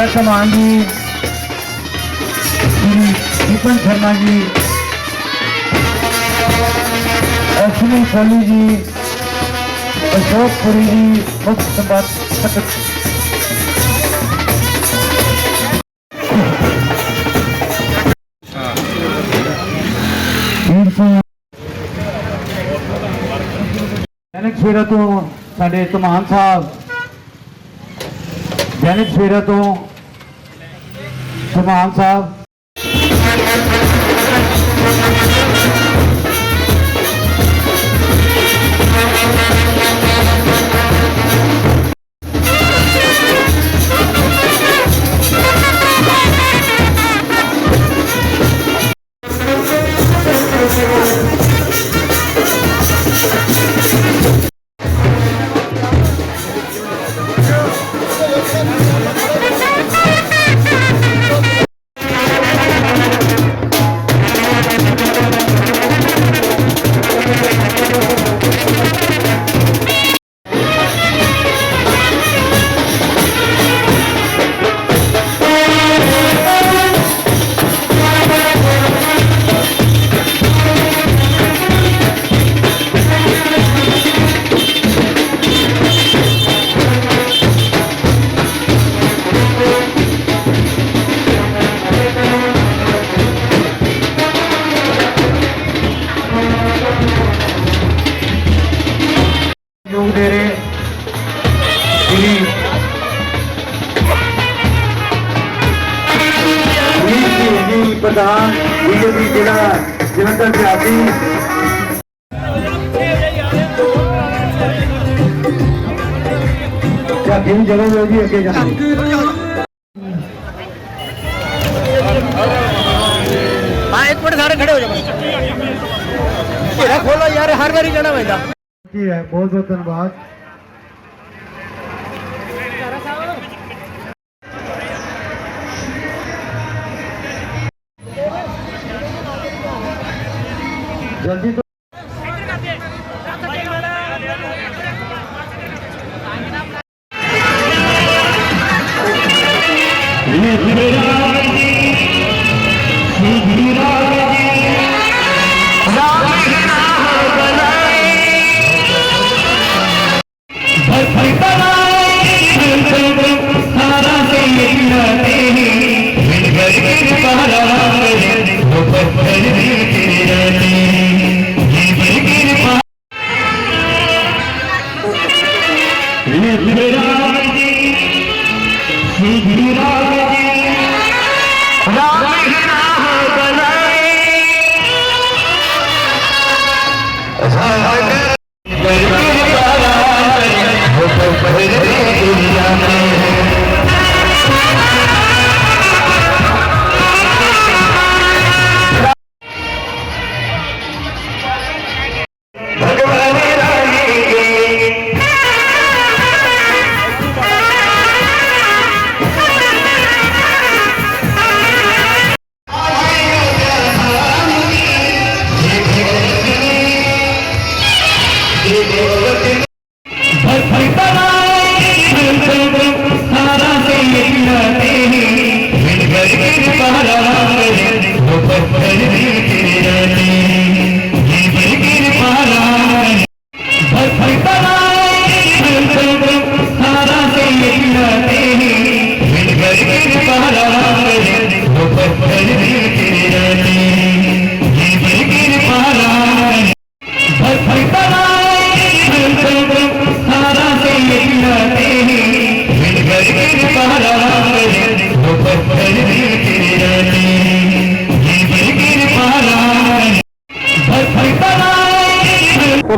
ਵੱਡਾ ਸਮਾਨ ਜੀ ਸ਼੍ਰੀ ਦੀਪਨ ਸ਼ਰਮਾ ਜੀ ਅਸ਼ਵਨੀ ਸੋਨੀ ਜੀ ਅਸ਼ੋਕ ਪੁਰੀ ਜੀ ਮੁੱਖ ਸੰਪਾਦਕ ਵੀਰ ਸਿੰਘ ਜਨਕ ਸਵੇਰਾ ਤੋਂ ਸਾਡੇ ਧਮਾਨ ਸਾਹਿਬ ਜਨਕ ਸਵੇਰਾ ਤੋਂ ਧਮਾਨ ਸਾਹਿਬ। ਝਾਕੀ ਨੂੰ ਜਦੋਂ ਜੋ ਜੀ ਅੱਗੇ ਜਾਂਦੇ ਹਾਂ ਇੱਕ ਮਿੰਟ ਸਾਰੇ ਖੜੇ ਹੋ ਜਾਓ ਘੇਰਾ ਖੋਲੋ ਯਾਰ ਹਰ ਵਾਰੀ ਜਾਣਾ ਪੈਂਦਾ। ਕੀ ਹੈ ਬਹੁਤ ਬਹੁਤ ਧੰਨਵਾਦ। ਜਲਦੀ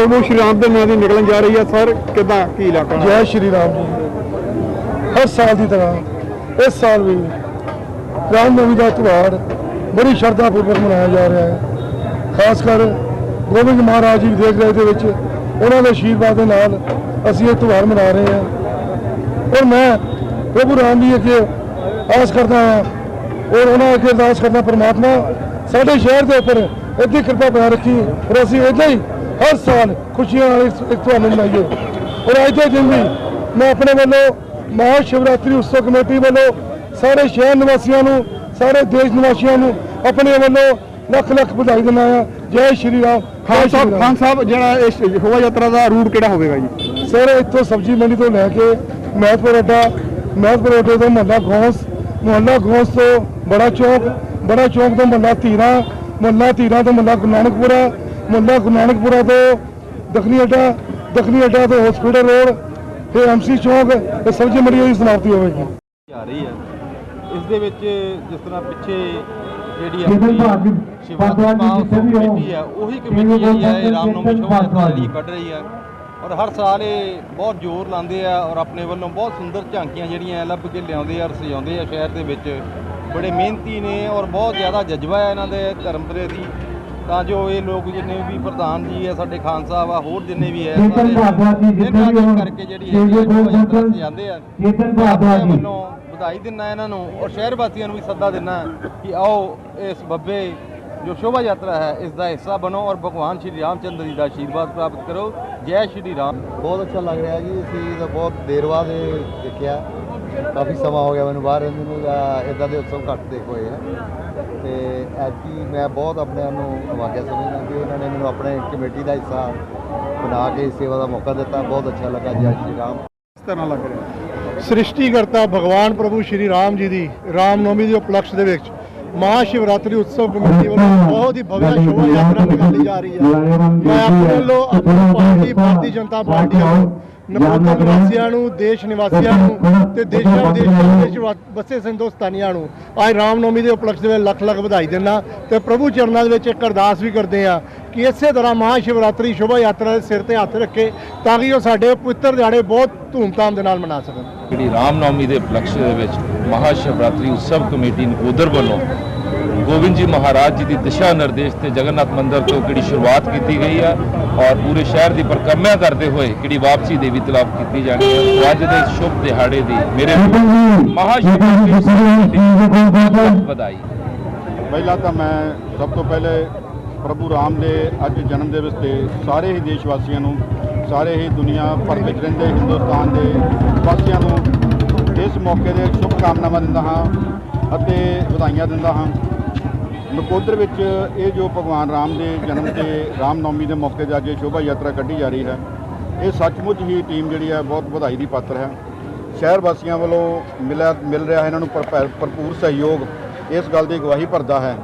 ਪ੍ਰਭੂ ਸ਼੍ਰੀ ਰਾਮ ਦੇ ਨਾਂ ਦੀ ਨਿਕਲਣ ਜਾ ਰਹੀ ਹੈ। ਸਰ, ਕਿਦਾਂ, ਕੀ ਇਲਾਕਾ? ਜੈ ਸ਼੍ਰੀ ਰਾਮ ਜੀ। ਹਰ ਸਾਲ ਦੀ ਤਰ੍ਹਾਂ, ਇਸ ਸਾਲ ਵੀ ਰਾਮ ਨਵਮੀ ਦਾ ਤਿਉਹਾਰ ਬੜੀ ਸ਼ਰਧਾ ਪੂਰਵਕ ਮਨਾਇਆ ਜਾ ਰਿਹਾ ਹੈ। ਖਾਸ ਕਰ ਗੋਬਿੰਦ ਮਹਾਰਾਜ ਜੀ ਦੀ ਦੇਖ ਰੇਖ ਦੇ ਵਿੱਚ, ਉਹਨਾਂ ਦੇ ਆਸ਼ੀਰਵਾਦ ਦੇ ਨਾਲ ਅਸੀਂ ਇਹ ਤਿਉਹਾਰ ਮਨਾ ਰਹੇ ਹਾਂ। ਔਰ ਮੈਂ ਪ੍ਰਭੂ ਰਾਮ ਜੀ ਅੱਗੇ ਆਸ ਕਰਦਾ ਹਾਂ, ਔਰ ਉਹਨਾਂ ਅੱਗੇ ਅਰਦਾਸ ਕਰਦਾ ਪਰਮਾਤਮਾ ਸਾਡੇ ਸ਼ਹਿਰ ਦੇ ਉੱਪਰ ਇੱਦੀ ਕਿਰਪਾ ਬਣਾ ਰੱਖੀ, ਔਰ ਅਸੀਂ ਇੱਦਾਂ ਹੀ ਹਰ ਸਾਲ ਖੁਸ਼ੀਆਂ ਨਾਲ ਇਸ ਇੱਕ ਤਿਉਹਾਰ ਨੂੰ ਮਨਾਈਏ ਔਰ ਅੱਜ ਦੇ ਦਿਨ ਵੀ ਮੈਂ ਆਪਣੇ ਵੱਲੋਂ ਮਹਾ ਸ਼ਿਵਰਾਤਰੀ ਉਤਸਵ ਕਮੇਟੀ ਵੱਲੋਂ ਸਾਰੇ ਸ਼ਹਿਰ ਨਿਵਾਸੀਆਂ ਨੂੰ ਸਾਰੇ ਦੇਸ਼ ਨਿਵਾਸੀਆਂ ਨੂੰ ਆਪਣੇ ਵੱਲੋਂ ਲੱਖ ਲੱਖ ਵਧਾਈ ਦਿੰਦਾ ਆ ਜੈ ਸ਼੍ਰੀ ਰਾਮ ਖਾਨ ਸਾਹਿਬ ਖਾਨ ਸਾਹਿਬ ਜਿਹੜਾ ਇਸ ਸ਼ੋਭਾ ਯਾਤਰਾ ਦਾ ਰੂਟ ਕਿਹੜਾ ਹੋਵੇਗਾ ਜੀ। ਸਰ ਇੱਥੋਂ ਸਬਜ਼ੀ ਮੰਡੀ ਤੋਂ ਲੈ ਕੇ ਮਹਿਤਪੁਰ ਅੱਡਾ ਮਹਿਤਪੁਰ ਅੱਡੇ ਤੋਂ ਮੁਹੱਲਾ ਗੌਂਸ ਮੁਹੱਲਾ ਗੌਂਸ ਤੋਂ ਬੜਾ ਚੌਕ ਬੜਾ ਚੌਕ ਤੋਂ ਮੁਹੱਲਾ ਧੀਰਾ ਮੁਹੱਲਾ ਧੀਰਾ ਤੋਂ ਮੁਹੱਲਾ ਗੁਰੂ ਨਾਨਕਪੁਰਾ ਮੁਹੱਲਾ ਗੁਰੂ ਨਾਨਕਪੁਰਾ ਤੋਂ ਦਖਣੀ ਅੱਡਾ ਦਖਣੀ ਅੱਡਾ ਤੋਂ ਹਸਪੀਟਲ ਰੋਡ ਤੇ ਐਮਸੀ ਚੌਕ ਤੇ ਸਬਜ਼ੀ ਮੰਡੀ ਦੀ ਸਮਾਪਤੀ ਹੋਵੇਗੀ ਜਾ ਰਹੀ ਹੈ। ਇਸ ਦੇ ਵਿੱਚ ਜਿਸ ਤਰ੍ਹਾਂ ਪਿੱਛੇ ਜਿਹੜੀ ਕਮੇਟੀ ਹੈ ਉਹੀ ਕਮੇਟੀ ਜਿਹੜੀ ਹੈ ਰਾਮਨੌਮੀ ਸ਼ੋਭਾ ਜਿਹੜੀ ਕੱਢ ਰਹੀ ਹੈ। ਔਰ ਹਰ ਸਾਲ ਇਹ ਬਹੁਤ ਜ਼ੋਰ ਲਾਉਂਦੇ ਆ ਔਰ ਆਪਣੇ ਵੱਲੋਂ ਬਹੁਤ ਸੁੰਦਰ ਝਾਂਕੀਆਂ ਜਿਹੜੀਆਂ ਲੱਭ ਕੇ ਲਿਆਉਂਦੇ ਆ ਔਰ ਸਜਾਉਂਦੇ ਆ ਸ਼ਹਿਰ ਦੇ ਵਿੱਚ। ਬੜੇ ਮਿਹਨਤੀ ਨੇ ਔਰ ਬਹੁਤ ਜ਼ਿਆਦਾ ਜਜ਼ਬਾ ਹੈ ਇਹਨਾਂ ਦੇ ਧਰਮ ਪ੍ਰਤੀ। ਤਾਂ ਜੋ ਇਹ ਲੋਕ ਜਿੰਨੇ ਵੀ ਪ੍ਰਧਾਨ ਜੀ ਹੈ ਸਾਡੇ ਖਾਨ ਸਾਹਿਬ ਆ ਹੋਰ ਜਿੰਨੇ ਵੀ ਹੈ ਹੋ, ਕਰਕੇ ਜਿਹੜੀ ਹੈ ਸਟੇਜ ਦੇ ਸ਼ੋਭਾ ਯਾਤਰਾ ਕੋਲ ਸਜਾਉਂਦੇ ਆ ਭਾਰਦਵਾਜ ਆਪਣੇ ਜੀ। ਵੱਲੋਂ ਵਧਾਈ ਦਿੰਦਾ ਇਹਨਾਂ ਨੂੰ ਔਰ ਸ਼ਹਿਰ ਵਾਸੀਆਂ ਨੂੰ ਵੀ ਸੱਦਾ ਦਿੰਦਾ ਕਿ ਆਓ ਇਸ ਬੱਬੇ ਜੋ ਸ਼ੋਭਾ ਯਾਤਰਾ ਹੈ ਇਸ ਦਾ ਹਿੱਸਾ ਬਣੋ ਔਰ ਭਗਵਾਨ ਸ਼੍ਰੀ ਰਾਮਚੰਦਰ ਜੀ ਦਾ ਆਸ਼ੀਰਵਾਦ ਪ੍ਰਾਪਤ ਕਰੋ। ਜੈ ਸ਼੍ਰੀ ਰਾਮ। ਬਹੁਤ ਅੱਛਾ ਲੱਗ ਰਿਹਾ ਜੀ ਅਸੀਂ ਤਾਂ ਬਹੁਤ ਦੇਰ ਬਾਅਦ ਇਹ ਦੇਖਿਆ। ਕਾਫੀ ਸਮਾਂ ਹੋ ਗਿਆ ਮੈਨੂੰ ਬਾਹਰ ਰਹਿੰਦੇ ਨੂੰ ਇਦਾਂ ਦੇ ਉਤਸਵ ਘੱਟ ਦੇਖ ਹੋਏ ਆ। ਤੇ ਐਤਕੀ ਮੈਂ ਬਹੁਤ ਆਪਣੇ ਆਪ ਨੂੰ ਵਾਕਿਆ ਸਮਝਦਾ ਕਿ ਇਹਨਾਂ ਨੇ ਮੈਨੂੰ ਆਪਣੇ ਕਮੇਟੀ ਦਾ ਹਿੱਸਾ ਬਣਾ ਕੇ ਸੇਵਾ ਦਾ ਮੌਕਾ ਦਿੱਤਾ। ਬਹੁਤ ਅੱਛਾ ਲੱਗਾ ਜੈ ਸ਼੍ਰੀ ਰਾਮ। ਇਸ ਤਰ੍ਹਾਂ ਲੱਗ ਰਿਹਾ। ਸ੍ਰਿਸ਼ਟੀਕਰਤਾ ਭਗਵਾਨ ਪ੍ਰਭੂ ਸ਼੍ਰੀ ਰਾਮ ਜੀ ਦੀ ਰਾਮਨੌਮੀ ਦੇ ਉਪਲਕਸ਼ ਦੇ ਵਿੱਚ ਮਹਾ ਸ਼ਿਵਰਾਤਰੀ ਉਤਸਵ ਕਮੇਟੀ ਵੱਲੋਂ ਬਹੁਤ ਹੀ ਭਵਿਆ ਸ਼ੋਭਾ ਯਾਤਰਾ ਨਿਕਾਲੀ ਜਾ ਰਹੀ ਹੈ। ਮੈਂ ਆਪਣੇ ਵੱਲੋਂ ਆਪਣੀ ਪਾਰਟੀ ਭਾਰਤੀ ਜਨਤਾ ਪਾਰਟੀ ਵੱਲੋਂ ਨਪੋਤਾ ਨਿਵਾਸੀਆਂ ਨੂੰ ਦੇਸ਼ ਨਿਵਾਸੀਆਂ ਨੂੰ ਤੇ ਦੇਸ਼ਾਂ ਵਿਦੇਸ਼ਾਂ ਵਿੱਚ ਵ- ਵਸੇ ਹਿੰਦੁਸਤਾਨੀਆਂ ਨੂੰ। ਅੱਜ ਰਾਮਨੌਮੀ ਦੇ ਉਪਲਕਸ਼ ਦੇ ਵਿੱਚ ਲੱਖ ਲੱਖ ਵਧਾਈ ਦਿੰਦਾ ਤੇ ਪ੍ਰਭੂ ਚਰਨਾਂ ਦੇ ਵਿੱਚ ਇੱਕ ਅਰਦਾਸ ਵੀ ਕਰਦੇ ਆ ਕਿ ਇਸੇ ਤਰ੍ਹਾਂ ਮਹਾ ਸ਼ਿਵਰਾਤਰੀ ਸ਼ੋਭਾ ਯਾਤਰਾ ਦੇ ਸਿਰ ਤੇ ਹੱਥ ਰੱਖੇ ਤਾਂ ਕਿ ਉਹ ਸਾਡੇ ਪਵਿੱਤਰ ਦਿਹਾੜੇ ਬਹੁਤ ਧੂਮਧਾਮ ਦੇ ਨਾਲ ਮਨਾ ਸਕਣ। ਜਿਹੜੀ ਰਾਮਨੌਮੀ ਦੇ ਉਪਲਕਸ਼ ਦੇ ਵਿੱਚ ਮਹਾ ਸ਼ਿਵਰਾਤਰੀ ਉਤਸਵ ਕਮੇਟੀ ਨਕੋਦਰ ਵੱਲੋਂ ਗੋਬਿੰਦ ਜੀ ਮਹਾਰਾਜ ਜੀ ਦੀ ਦਿਸ਼ਾ ਨਿਰਦੇਸ਼ ਤੇ ਜਗਨਨਾਥ ਮੰਦਿਰ ਤੋਂ ਜਿਹੜੀ ਸ਼ੁਰੂਆਤ ਕੀਤੀ ਗਈ ਹੈ ਔਰ ਪੂਰੇ ਸ਼ਹਿਰ ਦੀ ਪਰਿਕਰਮਾ ਕਰਦੇ ਹੋਏ ਜਿਹੜੀ ਵਾਪਸੀ ਦੇਵੀ ਤਲਾਬ ਕੀਤੀ ਜਾਣੀ ਹੈ ਸੋ ਅੱਜ ਦੇ ਸ਼ੁਭ ਦਿਹਾੜੇ ਦੀ ਮੇਰੇ ਮਹਾ ਸ਼ਿਵਰਾਤਰੀ ਉਤਸਵ ਕਮੇਟੀ ਨੂੰ ਬਹੁਤ ਵਧਾਈ ਪਹਿਲਾਂ ਤਾਂ ਮੈਂ ਸਭ ਤੋਂ ਪਹਿਲੇ ਪ੍ਰਭੂ ਰਾਮ ਦੇ ਅੱਜ ਜਨਮ ਦਿਵਸ ਤੇ ਸਾਰੇ ਹੀ ਦੇਸ਼ ਵਾਸੀਆਂ ਨੂੰ ਸਾਰੇ ਹੀ ਦੁਨੀਆ ਭਰ ਵਿੱਚ ਰਹਿੰਦੇ ਹਿੰਦੁਸਤਾਨ ਦੇ ਵਾਸੀਆਂ ਨੂੰ ਇਸ ਮੌਕੇ ਦੇ ਸ਼ੁਭ ਕਾਮਨਾਵਾਂ ਦਿੰਦਾ ਹਾਂ ਅਤੇ ਵਧਾਈਆਂ ਦਿੰਦਾ ਹਾਂ ਨਕੋਦਰ ਵਿੱਚ ਇਹ ਜੋ ਭਗਵਾਨ ਰਾਮ ਦੇ ਜਨਮ ਤੇ ਰਾਮ ਨੌਮੀ ਦੇ ਮੌਕੇ 'ਤੇ ਅੱਜ ਇਹ ਸ਼ੋਭਾ ਯਾਤਰਾ ਕੱਢੀ ਜਾ ਰਹੀ ਹੈ, ਇਹ ਸੱਚਮੁੱਚ ਹੀ ਟੀਮ ਜਿਹੜੀ ਹੈ ਬਹੁਤ ਵਧਾਈ ਦੀ ਪਾਤਰ ਹੈ। ਸ਼ਹਿਰ ਵਾਸੀਆਂ ਵੱਲੋਂ ਮਿਲਿਆ, ਮਿਲ ਰਿਹਾ ਇਹਨਾਂ ਨੂੰ ਭਰਪੈ- ਭਰਪੂਰ ਸਹਿਯੋਗ, ਇਸ ਗੱਲ ਦੀ ਗਵਾਹੀ ਭਰਦਾ ਹੈ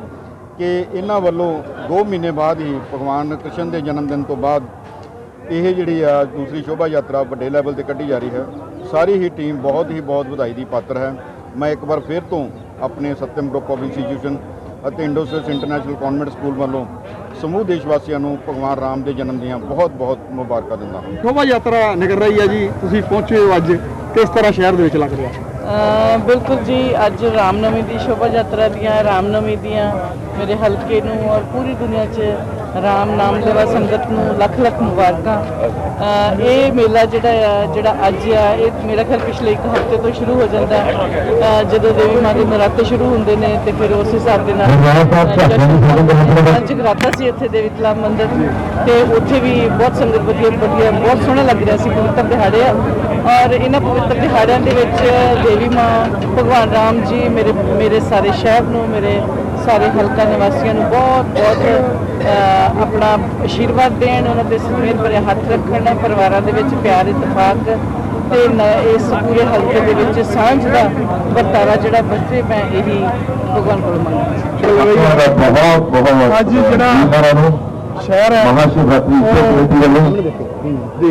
ਕਿ ਇਹਨਾਂ ਵੱਲੋਂ 2 ਮਹੀਨੇ ਬਾਅਦ ਹੀ ਭਗਵਾਨ ਕ੍ਰਿਸ਼ਨ ਦੇ ਜਨਮ ਦਿਨ ਤੋਂ ਬਾਅਦ ਇਹ ਜਿਹੜੀ ਆ ਦੂਸਰੀ ਸ਼ੋਭਾ ਯਾਤਰਾ ਵੱਡੇ ਲੈਵਲ ਤੇ ਕੱਢੀ ਜਾ ਰਹੀ ਹੈ। ਸਾਰੀ ਹੀ ਟੀਮ ਬਹੁਤ ਹੀ ਬਹੁਤ ਵਧਾਈ ਦੀ ਪਾਤਰ ਹੈ। ਮੈਂ ਇੱਕ ਵਾਰ ਫਿਰ ਤੋਂ ਆਪਣੇ ਸਤਿਮ ਗਰੁੱਪ ਆਫ ਇੰਸਟੀਟਿਊਸ਼ਨ ਅਤੇ ਇੰਡੋਸਿਸ ਇੰਟਰਨੈਸ਼ਨਲ ਕਨਵੈਂਟ ਸਕੂਲ ਵੱਲੋਂ ਸਮੂਹ ਦੇਸ਼ ਵਾਸੀਆਂ ਨੂੰ ਭਗਵਾਨ ਰਾਮ ਦੇ ਜਨਮ ਦੀਆਂ ਬਹੁਤ ਬਹੁਤ ਮੁਬਾਰਕਾਂ ਦਿੰਦਾ ਹਾਂ। ਸ਼ੋਭਾ ਯਾਤਰਾ ਨਿਕਲ ਰਹੀ ਹੈ ਜੀ ਤੁਸੀਂ ਪਹੁੰਚੇ ਹੋ ਅੱਜ। ਕਿਸ ਤਰ੍ਹਾਂ ਸ਼ਹਿਰ ਦੇ ਵਿੱਚ ਲੱਗ ਰਿਹਾ? ਬਿਲਕੁਲ ਜੀ ਅੱਜ ਰਾਮਨਵਮੀ ਦੀ ਸ਼ੋਭਾ ਯਾਤਰਾ ਦੀਆਂ ਰਾਮਨਵਮੀ ਦੀਆਂ ਮੇਰੇ ਹਲਕੇ ਨੂੰ ਔਰ ਪੂਰੀ ਦੁਨੀਆ 'ਚ ਰਾਮ ਨਾਮ ਲੈਵਾ ਸੰਗਤ ਨੂੰ ਲੱਖ ਲੱਖ ਮੁਬਾਰਕਾਂ। ਇਹ ਮੇਲਾ ਜਿਹੜਾ ਆ ਜਿਹੜਾ ਅੱਜ ਆ ਇਹ ਮੇਰਾ ਖਿਆਲ ਪਿਛਲੇ ਇੱਕ ਹਫ਼ਤੇ ਤੋਂ ਸ਼ੁਰੂ ਹੋ ਜਾਂਦਾ ਜਦੋਂ ਦੇਵੀ ਮਾਂ ਦੇ ਨਰਾਤੇ ਸ਼ੁਰੂ ਹੁੰਦੇ ਨੇ ਤੇ ਫਿਰ ਉਸ ਹਿਸਾਬ ਦੇ ਨਾਲ ਜਗਰਾਤਾ ਸੀ ਇੱਥੇ ਦੇਵੀ ਤਲਾਬ ਮੰਦਿਰ ਤੇ ਉੱਥੇ ਵੀ ਬਹੁਤ ਸੰਗਤ ਵਧੀਆ ਵਧੀਆ ਬਹੁਤ ਸੋਹਣਾ ਲੱਗ ਰਿਹਾ ਸੀ ਪਵਿੱਤਰ ਦਿਹਾੜੇ ਆ। ਔਰ ਇਹਨਾਂ ਪਵਿੱਤਰ ਦਿਹਾੜਿਆਂ ਦੇ ਵਿੱਚ ਦੇਵੀ ਮਾਂ ਭਗਵਾਨ ਰਾਮ ਜੀ ਮੇਰੇ ਮੇਰੇ ਸਾਰੇ ਸ਼ਹਿਰ ਨੂੰ ਮੇਰੇ ਸਾਰੇ ਹਲਕਾ ਨਿਵਾਸੀਆਂ ਨੂੰ ਬਹੁਤ ਬਹੁਤ ਆਪਣਾ ਆਸ਼ੀਰਵਾਦ ਦੇਣ ਉਹਨਾਂ ਦੇ ਸਮੇਤ ਭਰੇ ਹੱਥ ਰੱਖਣ ਪਰਿਵਾਰਾਂ ਦੇ ਵਿੱਚ ਪਿਆਰ ਇਤਫਾਕ ਤੇ ਨ- ਇਸ ਪੂਰੇ ਹਲਕੇ ਦੇ ਵਿੱਚ ਸਾਂਝ ਦਾ ਵਰਤਾਰਾ ਜਿਹੜਾ ਬਸੇ ਮੈਂ ਇਹੀ ਭਗਵਾਨ ਕੋਲੋਂ ਮੰਗਦਾ ਬਹੁਤ ਬਹੁਤ ਅੱਜ ਜਿਹੜਾ ਸ਼ਹਿਰ ਹੈ ਮਹਾਸ਼ਿਵਰਾਤਰੀ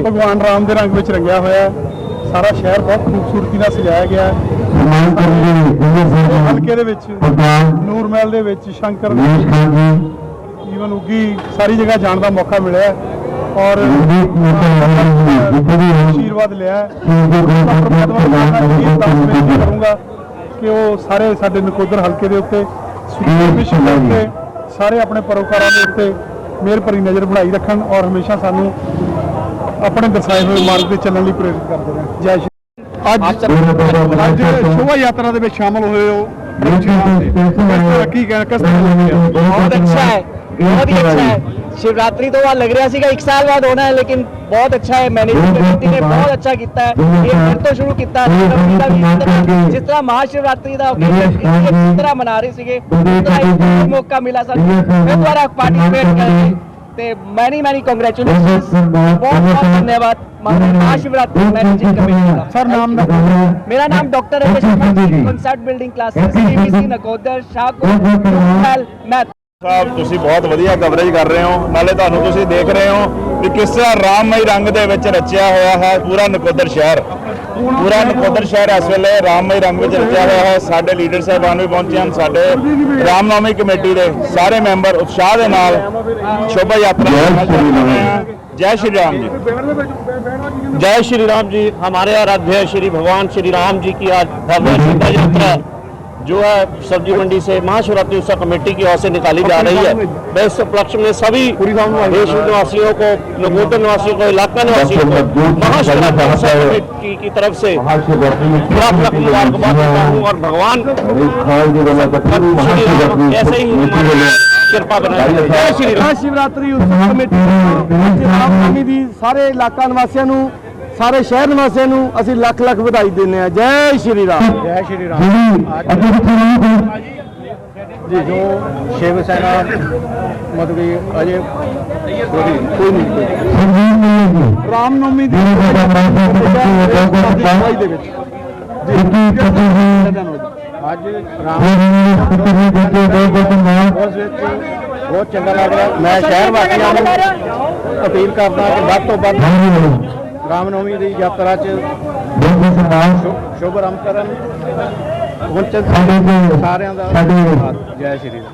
ਭਗਵਾਨ ਰਾਮ ਦੇ ਰੰਗ ਵਿੱਚ ਰੰਗਿਆ ਹੋਇਆ ਹੈ। ਸਾਰਾ ਸ਼ਹਿਰ ਬਹੁਤ ਖੂਬਸੂਰਤੀ ਨਾਲ ਸਜਾਇਆ ਗਿਆ ਹੈ। ਹਲਕੇ ਦੇ ਵਿੱਚ ਨੂਰ ਮਹਿਲ ਦੇ ਵਿੱਚ ਸ਼ੰਕਰ ਰਮੇਸ਼ ਖਾਨ ਜੀ ਈਵਨ ਉੱਗੀ ਸਾਰੀ ਜਗ੍ਹਾ ਜਾਣ ਦਾ ਮੌਕਾ ਮਿਲਿਆ ਔਰ ਆਸ਼ੀਰਵਾਦ ਲਿਆ ਕਰੂੰਗਾ ਕਿ ਉਹ ਸਾਰੇ ਸਾਡੇ ਨਕੋਦਰ ਹਲਕੇ ਦੇ ਉੱਤੇ ਮਿਸ਼ਨ ਦੇ ਉੱਤੇ ਸਾਰੇ ਆਪਣੇ ਪਰੋਕਾਰਾਂ ਦੇ ਉੱਤੇ ਮਿਹਰ ਭਰੀ ਨਜ਼ਰ ਬਣਾਈ ਰੱਖਣ ਔਰ ਹਮੇਸ਼ਾ ਸਾਨੂੰ ਆਪਣੇ ਦਰਸਾਏ ਹੋਏ ਮਾਰਗ ਤੇ ਚੱਲਣ ਲਈ ਪ੍ਰੇਰਿਤ ਕਰਦੇ ਰਹਿਣ ਜੈ ਸ਼੍ਰੀ ਅੱਜ ਅੱਜ ਸ਼ੋਭਾ ਯਾਤਰਾ ਦੇ ਵਿੱਚ ਸ਼ਾਮਲ ਹੋਏ ਹੋ ਕੀ ਕਹਿਣਾ ਕਿਸ ਤਰ੍ਹਾਂ ਲੱਗਿਆ बहुत अच्छा है बहुत ही अच्छा है शिवरात्रि तो वहाँ लग रहा सीगा एक साल बाद होना है लेकिन ਬਹੁਤ ਅੱਛਾ ਹੈ ਮੈਨੇਜਮੈਂਟ ਕਮੇਟੀ ਨੇ ਬਹੁਤ ਅੱਛਾ ਕੀਤਾ ਹੈ ਇਹ ਫਿਰ ਤੋਂ ਸ਼ੁਰੂ ਕੀਤਾ ਨਵਰਾਤਰੀ ਦਾ ਵੀ ਇਸ ਤਰ੍ਹਾਂ ਜਿਸ ਤਰ੍ਹਾਂ ਮਹਾਸ਼ਿਵਰਾਤਰੀ ਦਾ occasion ਇਸ ਤਰ੍ਹਾਂ ਮਨਾ ਰਹੇ ਸੀਗੇ ਇਸ ਤਰ੍ਹਾਂ ਇੱਕ ਹੋਰ ਮੌਕਾ ਮਿਲਾ ਸਾਨੂੰ ਫਿਰ ਦੁਬਾਰਾ ਪਾਰਟਿਸਿਪੇਟ ਕਰਨ ਤੇ ਮੈਨੀ ਮੈਨੀ ਕੰਗ੍ਰੈਚੁਲੇਸ਼ਨ ਬਹੁਤ ਬਹੁਤ ਧੰਨਵਾਦ ਮਹਾਸ਼ਿਵਰਾਤਰੀ ਮੈਨੇਜਿੰਗ ਕਮੇਟੀ ਦਾ ਸਰ ਨਾਮ ਦਾ ਮੇਰਾ ਨਾਮ doctor Rajesh Kumar concept building classes CBC Nakodar Shahkot ਹੈਲ ਮੈਂ ਸਾਹਿਬ ਤੁਸੀਂ ਬਹੁਤ ਵਧੀਆ ਕਵਰੇਜ ਕਰ ਰਹੇ ਹੋ ਨਾਲੇ ਤੁਹਾਨੂੰ ਤੁਸੀਂ ਦੇਖ ਰਹੇ ਹੋ ਕਿ ਕਿਸ ਤਰ੍ਹਾਂ ਰਾਮਮਈ ਰੰਗ ਦੇ ਵਿੱਚ ਰਚਿਆ ਹੋਇਆ ਹੈ ਪੂਰਾ ਨਕੋਦਰ ਸ਼ਹਿਰ ਪੂਰਾ ਨਕੋਦਰ ਸ਼ਹਿਰ ਇਸ ਵੇਲੇ ਰਾਮਮਈ ਰੰਗ ਵਿੱਚ ਰਚਿਆ ਹੋਇਆ ਹੈ ਸਾਡੇ ਲੀਡਰ ਸਾਹਿਬਾਨ ਵੀ ਪਹੁੰਚੇ ਹਨ ਸਾਡੇ ਰਾਮਨੌਮੀ ਕਮੇਟੀ ਦੇ ਸਾਰੇ ਮੈਂਬਰ ਉਤਸ਼ਾਹ ਦੇ ਨਾਲ ਸ਼ੋਭਾ ਯਾਤਰਾ ਦੇ ਨਾਲ ਚੱਲ ਰਹੇ ਹਨ ਜੈ ਸ਼੍ਰੀ ਰਾਮ ਜੀ जय श्री राम जी हमारे आराध्य श्री भगवान श्री राम जी की आज भव्य शोभा यात्रा जो है सब्जी मंडी से महाशिवरात्रि उत्सव कमेटी की ओर से निकाली जा रही है मैं इस उपलक्ष्य में सभी देश निवासियों को नगोदर निवासियों को इलाका निवासियों को महाशिवरात्रि उत्सव कमेटी की तरफ से लाख लाख मुबारकबाद देता हूँ और भगवान श्री राम ऐसे ही हमारी कृपा बनाए रखें। जय श्री राम ਸ਼ਿਵਰਾਤਰੀ ਉਤਸਵ ਕਮੇਟੀ ਵੱਲੋਂ ਅੱਜ ਰਾਮਨਵਮੀ ਦੀ ਸਾਰੇ ਇਲਾਕਾ ਨਿਵਾਸੀਆਂ ਨੂੰ ਸਾਰੇ ਸ਼ਹਿਰ ਨਿਵਾਸੀਆਂ ਨੂੰ ਅਸੀਂ ਲੱਖ ਲੱਖ ਵਧਾਈ ਦਿੰਦੇ ਆ ਜੈ ਸ਼੍ਰੀ ਰਾਮ ਜੈ ਸ਼੍ਰੀ ਰਾਮ ਜੀ ਜੋ ਸ਼ਿਵ ਸੈਨਾ ਮਤਲਬ ਕਿ ਅਜੇ ਕੋਈ ਕੋਈ ਨਹੀਂ ਰਾਮਨਵਮੀ ਦੀ ਅਗਵਾਈ ਦੇ ਵਿੱਚ ਅੱਜ ਰਾਮ ਉਸ ਵਿੱਚ ਬਹੁਤ ਚੰਗਾ ਲੱਗ ਰਿਹਾ ਮੈਂ ਸ਼ਹਿਰ ਵਾਸੀਆਂ ਨੂੰ ਅਪੀਲ ਕਰਦਾ ਕਿ ਵੱਧ ਤੋਂ ਵੱਧ ਰਾਮਨਵਮੀ ਦੀ ਯਾਤਰਾ 'ਚ ਸ਼ੁਭ- ਆਰੰਭ ਕਰਨ। ਪਹੁੰਚਣ ਸਾਰਿਆਂ ਦਾ ਜੈ ਸ਼੍ਰੀ ਰਾਮ।